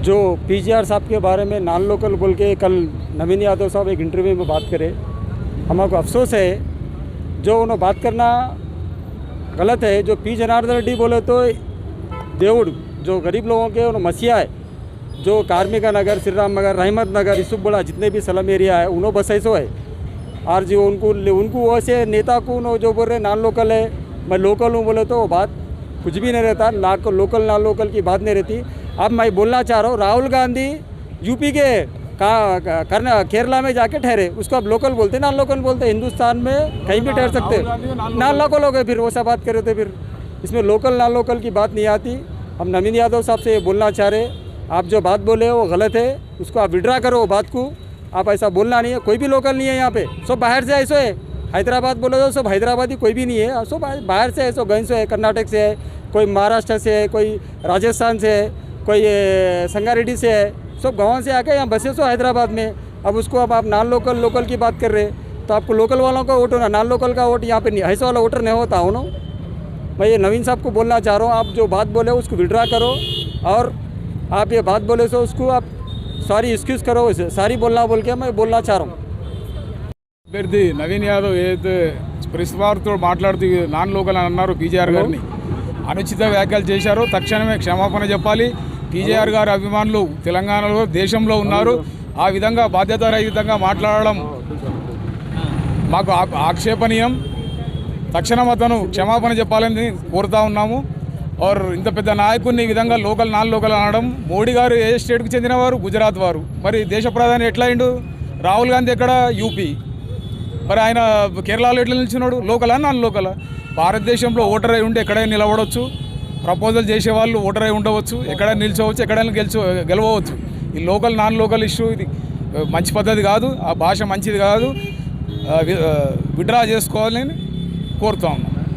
जो पीजीआर साहब के बारे में नॉन लोकल बोल के कल नवीन यादव साहब एक इंटरव्यू में बात करे, हमारे को अफसोस है, जो उन्होंने बात करना गलत है, जो पी जनार्दन रेड्डी बोले तो देवड़, जो गरीब लोगों के उन्होंने मसीहा है, जो कार्मिका नगर श्री राम नगर, रहमत नगर इसुब बड़ा जितने भी सलम एरिया है, उन्होंने बस ऐसो है। और जो, उनको उनको वैसे नेता को उन्होंने जो बोल रहे नॉन लोकल है, मैं लोकल हूँ बोले तो वो बात कुछ भी नहीं रहता, ना लोकल नॉन लोकल की बात नहीं रहती। अब मैं बोलना चाह रहा हूँ राहुल गांधी यूपी के का करना केरला में जाके ठहरे। उसको अब लोकल बोलते नॉन लोकल बोलते हिंदुस्तान में कहीं भी ठहर सकते। नॉन लोकल हो गए फिर वो सब बात करे थे फिर। इसमें लोकल नॉन लोकल की बात नहीं आती। हम नवीन यादव साहब से ये बोलना चाह रहे आप जो बात बोले वो गलत है उसको आप विड्रा करो वो बात को। आप ऐसा बोलना नहीं है कोई भी लोकल नहीं है यहाँ पे। सब बाहर से ऐसो है। हैदराबाद बोले तो सब हैदराबादी कोई भी नहीं है। सब बाहर से है सब गंज से है कर्नाटक से है कोई महाराष्ट्र से है कोई राजस्थान से है। कोई ये, संगारेड्डी से है सब गाँव से आके यहाँ बसे सो हैदराबाद में अब उसको अब आप नॉन लोकल लोकल की बात कर रहे हैं तो आपको लोकल वालों का वोट होना नॉन लोकल का वोट यहाँ पे नहीं ऐसा वाला वोटर नहीं होता हो ना मैं ये नवीन साहब को बोलना चाह रहा हूँ आप जो बात बोले उसको विड्रा करो और आप ये बात बोले सो उसको आप सारी एक्सक्यूज़ करो उसे सारी बोलना बोल के मैं बोलना चाह रहा हूँ అభ్యర్థి నవీన్ యాదవ్ ఏదైతే ప్రెస్ వారితో మాట్లాడుతూ నాన్ లోకల్ అని అన్నారు పీజేఆర్ గారిని అనుచిత వ్యాఖ్యలు చేశారో తక్షణమే క్షమాపణ చెప్పాలి పీజేఆర్ గారి అభిమానులు తెలంగాణలో దేశంలో ఉన్నారు. ఆ విధంగా బాధ్యతారహితంగా మాట్లాడడం మాకు ఆ- ఆక్షేపణీయం. తక్షణం అతను క్షమాపణ చెప్పాలని కోరుతా ఉన్నాము. ఆర్ ఇంత పెద్ద నాయకుడిని ఈ విధంగా లోకల్ నాన్ లోకల్ అనడం మోడీ గారు ఏ స్టేట్కి చెందినవారు గుజరాత్ వారు. మరి దేశ ప్రధాని ఎట్లా అయిండు? రాహుల్ గాంధీ ఎక్కడ? యూపీ. మరి ఆయన కేరళలో ఎట్లా నిలిచినాడు? లోకలా నాన్ లోకలా? భారతదేశంలో ఓటర్ అయి ఉంటే ఎక్కడైనా నిలబడవచ్చు ప్రపోజల్ చేసే వాళ్ళు ఓటర్ అయి ఉండవచ్చు ఎక్కడైనా నిల్చోవచ్చు ఎక్కడైనా గెలిచో గెలవచ్చు ఈ లోకల్ నాన్ లోకల్ ఇష్యూ ఇది మంచి పద్ధతి కాదు ఆ భాష మంచిది కాదు విడ్రా చేసుకోవాలని కోరుతా ఉన్నాం.